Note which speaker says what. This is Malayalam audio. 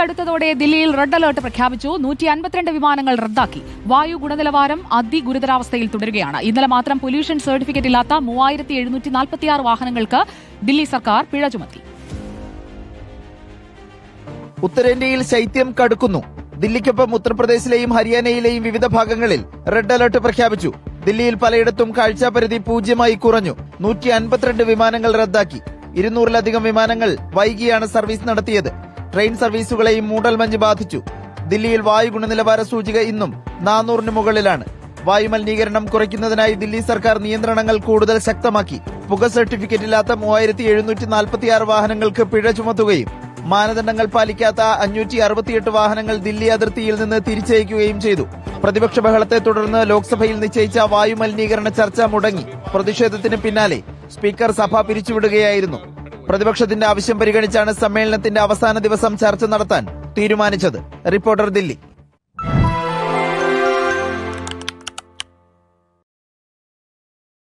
Speaker 1: കടുത്തതോടെ ദില്ലിയിൽ റെഡ് അലർട്ട് പ്രഖ്യാപിച്ചു. നൂറ്റി അൻപത്തിരണ്ട് വിമാനങ്ങൾ റദ്ദാക്കി. വായു ഗുണനിലവാരം അതിഗുരുതരാവസ്ഥയിൽ തുടരുകയാണ്. ഇന്നലെ മാത്രം പൊല്യൂഷൻ സർട്ടിഫിക്കറ്റ് ഇല്ലാത്ത മൂവായിരത്തി എഴുന്നൂറ്റി നാൽപ്പത്തിയാറ് വാഹനങ്ങൾക്ക് ദില്ലി സർക്കാർ പിഴ ചുമത്തി.
Speaker 2: ഉത്തരേന്ത്യയിൽ ശൈത്യം കടുക്കുന്നു. ദില്ലിക്കൊപ്പം ഉത്തർപ്രദേശിലെയും ഹരിയാനയിലെയും വിവിധ ഭാഗങ്ങളിൽ റെഡ് അലർട്ട് പ്രഖ്യാപിച്ചു. ദില്ലിയിൽ പലയിടത്തും കാഴ്ചാപരിധി പൂജ്യമായി കുറഞ്ഞു. നൂറ്റി അൻപത്തിരണ്ട് വിമാനങ്ങൾ റദ്ദാക്കി. ഇരുന്നൂറിലധികം വിമാനങ്ങൾ വൈകിയാണ് സർവീസ് നടത്തിയത്. ട്രെയിൻ സർവീസുകളെയും മൂടൽമഞ്ഞ് ബാധിച്ചു. ദില്ലിയിൽ വായു ഗുണനിലവാര സൂചിക ഇന്നും നാനൂറിന് മുകളിലാണ്. വായു മലിനീകരണം കുറയ്ക്കുന്നതിനായി ദില്ലി സർക്കാർ നിയന്ത്രണങ്ങൾ കൂടുതൽ ശക്തമാക്കി. പുക സർട്ടിഫിക്കറ്റ് ഇല്ലാത്ത മൂവായിരത്തി എഴുന്നൂറ്റി നാൽപ്പത്തിയാറ് വാഹനങ്ങൾക്ക് പിഴ ചുമത്തുകയും മാനദണ്ഡങ്ങൾ പാലിക്കാത്ത അഞ്ഞൂറ്റി അറുപത്തിയെട്ട് വാഹനങ്ങൾ ദില്ലി അതിർത്തിയിൽ നിന്ന് തിരിച്ചയക്കുകയും ചെയ്തു. പ്രതിപക്ഷ ബഹളത്തെ തുടർന്ന് ലോക്സഭയിൽ നിശ്ചയിച്ച വായു മലിനീകരണ ചർച്ച മുടങ്ങി. പ്രതിഷേധത്തിന് പിന്നാലെ സ്പീക്കർ സഭ പിരിച്ചുവിടുകയായിരുന്നു. പ്രതിപക്ഷത്തിന്റെ ആവശ്യം പരിഗണിച്ചാണ് സമ്മേളനത്തിന്റെ അവസാന ദിവസം ചർച്ച നടത്താൻ തീരുമാനിച്ചത്. റിപ്പോർട്ടർ ദില്ലി.